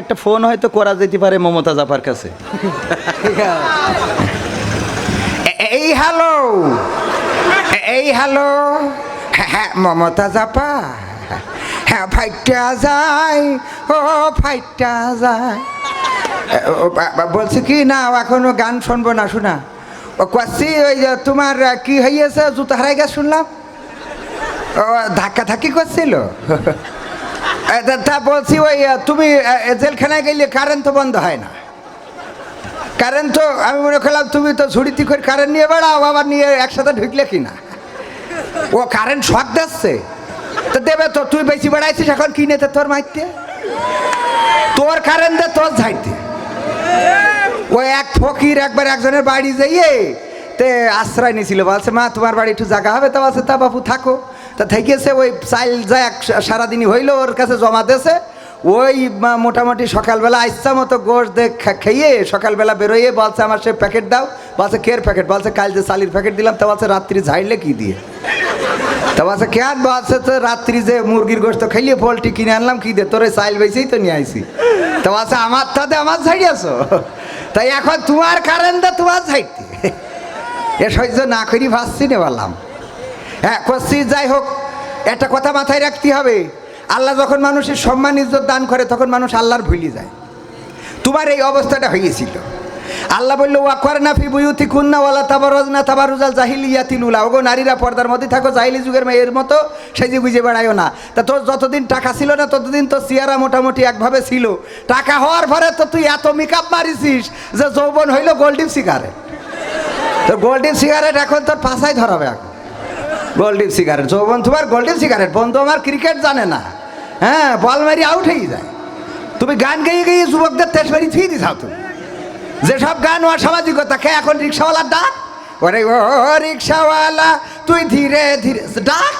একটা ফোন হয়তো করা যেতে পারে মমতা জাপার কাছে। এই হ্যালো এই হ্যালো হ্যাঁ মমতা জাপা হ্যাঁ ফাইটটা যায়, ও, ফাইটটা যায়। বলছি কি, না এখনও গান শুনব না, শোনা। ও কাছি ওই তোমার কি হইয়াছে, জুতো হারাই গেছে, শুনলাম। ও ধাক্কা ধাক্কি করছিল। তা- তা বলছি ওই তুমি জেলখানায় গেলে কারেন্ট তো বন্ধ হয় না। কারেন্ট তো, আমি মনে করলাম তুমি তো ঝুড়িতি করে কারেন্ট নিয়ে বেড়াও, আবার নিয়ে একসাথে ঢুকলে কি না? ও কারেন্ট শখ দিচ্ছে। তো দেবে তো, তুই বেশি বেড়াইছিস এখন কি নেতে তোর মাইতে? তোর কারেন্ট দে, তোর ঝাইতে। ওই এক ফকির একবার একজনের বাড়ি যাইয়ে তে আশ্রয় নিয়েছিল, বলছে, মা, তোমার বাড়ি একটু জায়গা হবে, তা বলছে, তা বাপু থাকো। তা থেকেছে ওই চাইল যায় সারাদিনই হইল, ওর কাছে জমা দেছে। ওই মোটামুটি সকালবেলা ইচ্ছা মতো গোশ দেখ খেয়ে সকালবেলা বেরোয়ে বলছে, আমার সে প্যাকেট দাও। বলছে, কের প্যাকেট? বলছে, কাল যে চালির প্যাকেট দিলাম। তা বলছে, রাত্রি ঝাইলে কি দিয়ে? তা বলছে কেন বলছে, তো রাত্রি যে মুরগির গোস্ত খাইয়ে পোলট্রি কিনে আনলাম, কি দে? তোর ওই চাইল বেছেই তো নিয়ে আইসি তা বলছে, আমার তাতে আমার ছাড়িয়েছো তাই এখন তোমার কারেন্ট তোমার ছাইতে এ সহ্য না করি ভাবছি নে বললাম। হ্যাঁ করছি, যাই হোক, একটা কথা মাথায় রাখতে হবে। আল্লাহ যখন মানুষের সম্মান, ইজ্জত দান করে, তখন মানুষ আল্লাহর ভুলে যায়। তোমার এই অবস্থাটা হয়েছিল। আল্লাহ বলল ওয়াকর না ফি বুয়ুতি কুন্না ওয়ালা তাবারজ না তাবারুজাল জাহিলিয়াতিল উলা ওগো নারীরা পর্দার মধ্যে থাকো, জাহিলি যুগের মেয়ের মতো সেজে গুজে বেড়ায়ও না। তা তোর যতদিন টাকা ছিল না, ততদিন তো চেয়ারা মোটামুটি একভাবে ছিল। টাকা হওয়ার পরে তো তুই এত মেকআপ মারিছিস যে যৌবন হইল গোল্ডিন সিগারেট তো গোল্ডেন সিগারেট এখন তোর পাশায় ধরাবে এখন। গোল্ডেন সিগারেট যৌবন তোমার গোল্ডেন সিগারেট বন্ধু, আমার ক্রিকেট জানে না। হ্যাঁ বল মারি আউট হয়ে যায়। তুমি গান গাইয়ে গাইয়ে যুবকদের তেজ মারি থুয়ে দিছাও তুমি। যেসব গান ও সামাজিকতা কে এখন রিক্সাওয়ালার ডাক? ওরে, ও রিক্সাওয়ালা তুই ধীরে ধীরে, ডাক,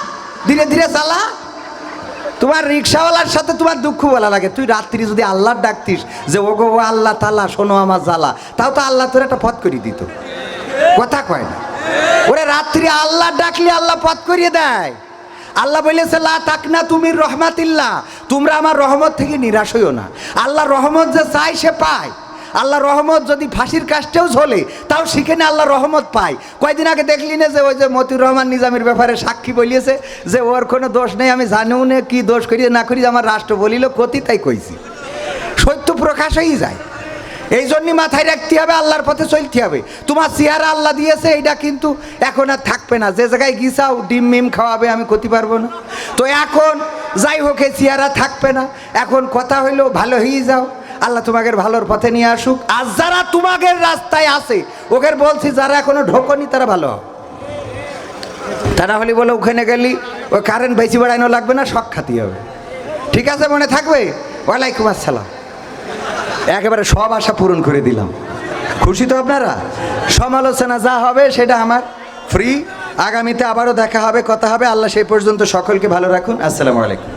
ধীরে ধীরে চালা। তোমার রিক্সাওয়ালার সাথে তোমার দুঃখ বলা লাগে। তুই রাত্রি যদি আল্লাহর ডাকতিস, যে ও গো ও আল্লাহ তালা শোনো আমার জ্বালা। তাও তো আল্লাহ তোর একটা পথ করে দিত। কথা কয় না। ওরে রাত্রি আল্লাহ ডাকলে আল্লাহ পথ করিয়ে দেয়। আল্লাহ বলেছে লা তাকনা তুমি রহমাতিল্লাহ, তোমরা আমার রহমত থেকে নিরাশ হইও না। আল্লাহ রহমত যে চাই সে পায়। আল্লাহ রহমত যদি ফাঁসির কাজটাও ঝোলে, তাও সেখানে আল্লাহ রহমত পায়। কয়দিন আগে দেখলি না যে ওই যে মতিউর রহমান নিজামের ব্যাপারে সাক্ষী বলিয়েছে যে ওর কোনো দোষ নেই, আমি জানিও না কি দোষ করি, না করি আমার রাষ্ট্র বলিল, কতি তাই কইছি। সত্য প্রকাশ হয়েই যায়। এই জন্যই মাথায় রাখতে হবে, আল্লাহর পথে চলতে হবে। তোমার চেহারা আল্লাহ দিয়েছে, এইটা কিন্তু এখন আর থাকবে না। যে জায়গায় গিসাও ডিম মিম খাওয়াবে, আমি করতে পারব না। তো এখন যাই হোক, এই চেহারা থাকবে না। এখন কথা হইল, ভালো হয়ে যাও। আল্লাহ তোমাকে ভালোর পথে নিয়ে আসুক। আর যারা তোমাদের রাস্তায় আসে ওকে বলছি, যারা এখনও ঢোকনি, তারা ভালো তারা হলে বলে, ওখানে গেলি, ওই কারেন্ট বেশি বাড়ানো লাগবে না, শখ খাতি হবে। ঠিক আছে, মনে থাকবে? ওয়ালাইকুম আসসালাম। একেবারে সব আশা পূরণ করে দিলাম। খুশি তো আপনারা? সমালোচনা যা হবে সেটা আমার। ফ্রি আগামীতে আবারও দেখা হবে, কথা হবে। আল্লাহ সেই পর্যন্ত সকলকে ভালো রাখুন। আসসালামু আলাইকুম।